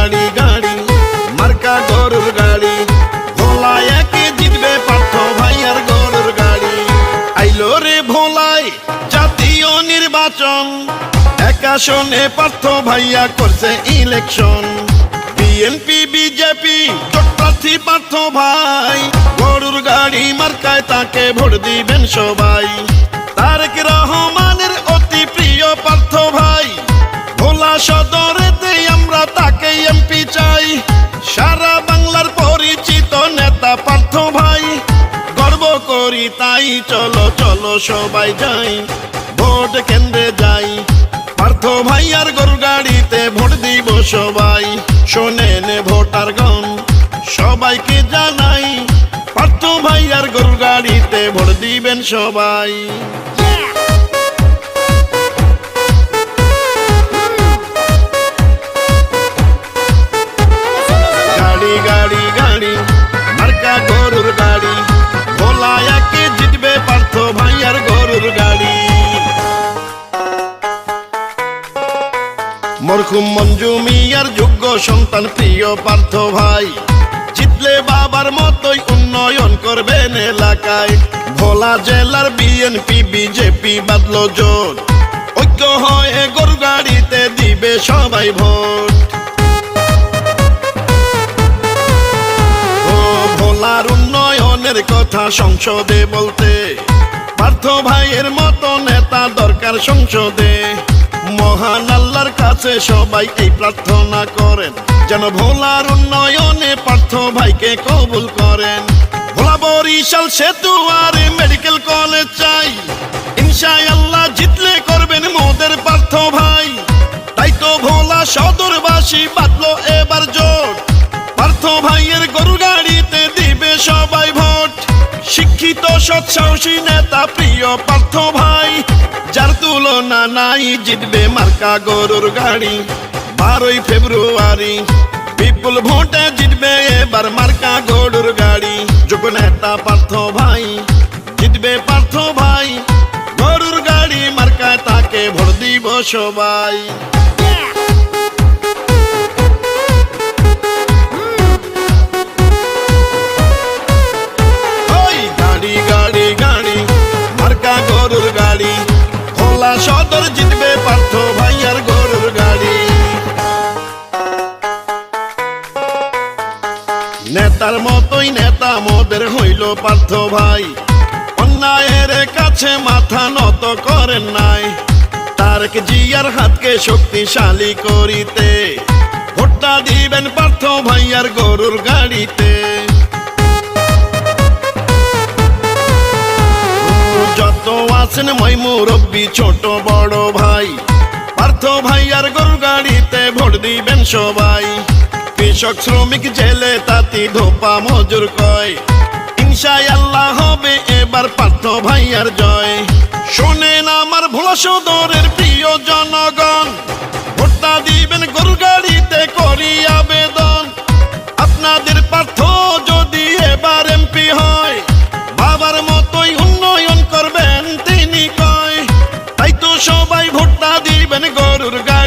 গাড়ি গাড়ি, মার্কা গরুর গাড়ি। ভোলা একে জিতবে পার্থ ভাইয়ার গরুর গাড়ি। আইলো রে ভোলাই জাতীয় নির্বাচন। একাশনে পার্থ ভাইয়া করছে ইলেকশন। বিএনপি, বিজেপি প্রার্থী পার্থ ভাই। গরুর গাড়ি মার্কায় তাকে ভোট দিবেন সবাই। চলো চলো সবাই যাই। ভোট কেন্দ্রে যাই। পার্থ ভাইয়ার গরু গাড়িতে ভোট দিব সবাই। শোনেন ভোটার গণ, সবাইকে জানাই। পার্থ ভাই আর গরু গাড়িতে ভোট দিবেন সবাই। মরহুম মঞ্জু মিয়ার যোগ্য সন্তান, প্রিয় পার্থ ভাই। জিতলে বাবার মতোই উন্নয়ন করবেন এলাকায়। ভোলা জেলার বিএনপি, বিজেপি বাদল জোট। ঐক্য হয়ে দিবে সবাই ভোট। ভোলার উন্নয়নের কথা সংসদে বলতে, পার্থ ভাইয়ের মতো নেতা দরকার সংসদে। মহান কাছে সবাই এই প্রার্থনা করেন। যেন ভোলার উন্নয়নে পার্থ ভাইকে কবুল করেন। ভোলা বরিশাল সেতু আর মেডিকেল কলেজ চাই। ইনশাআল্লাহ জিতলে করবেন মোদের পার্থ ভাই। তাই তো ভোলা সদরবাসী বাঁধলো এবার জোট। পার্থ ভাইয়ের গরু গাড়িতে দিবে সবাই ভোট। শিক্ষিত সৎ সাহসী নেতা, প্রিয় পার্থ ভাই। তুলনা নাই, জিতবে মার্কা গরুর গাড়ি। বারোই ফেব্রুয়ারি, বিপুল ভোটে জিতবে এবার মার্কা গরুর গাড়ি। যুগ নেতা পার্থ ভাই, জিতবে পার্থ ভাই। গরুর গাড়ি মার্কায় তাকে ভোট দিব সবাই। সদর জিতবে পার্থ ভাইয়ার গরুর গাড়ি। নেতার মতোই নেতা মোদের হইল পার্থ ভাই। অন্যায়ের কাছে মাথা নত করেন নাই। তারক জিয়ার হাতকে শক্তিশালী করিতে, ভোটটা দিবেন পার্থ ভাইয়ার গরুর গাড়িতে। আছেন মই মুরব্বী ছোট বড় ভাই। পার্থ ভাই আর গরু গাড়িতে ভোট দিবেন সবাই। কৃষক, শ্রমিক, জেলে, তাতি, ধোপা, মজুর কয়। ইনশাই আল্লাহ হবে এবার পার্থ ভাইয়ার জয়। শোনেন আমার ভোলা সদরের প্রিয় জনগণ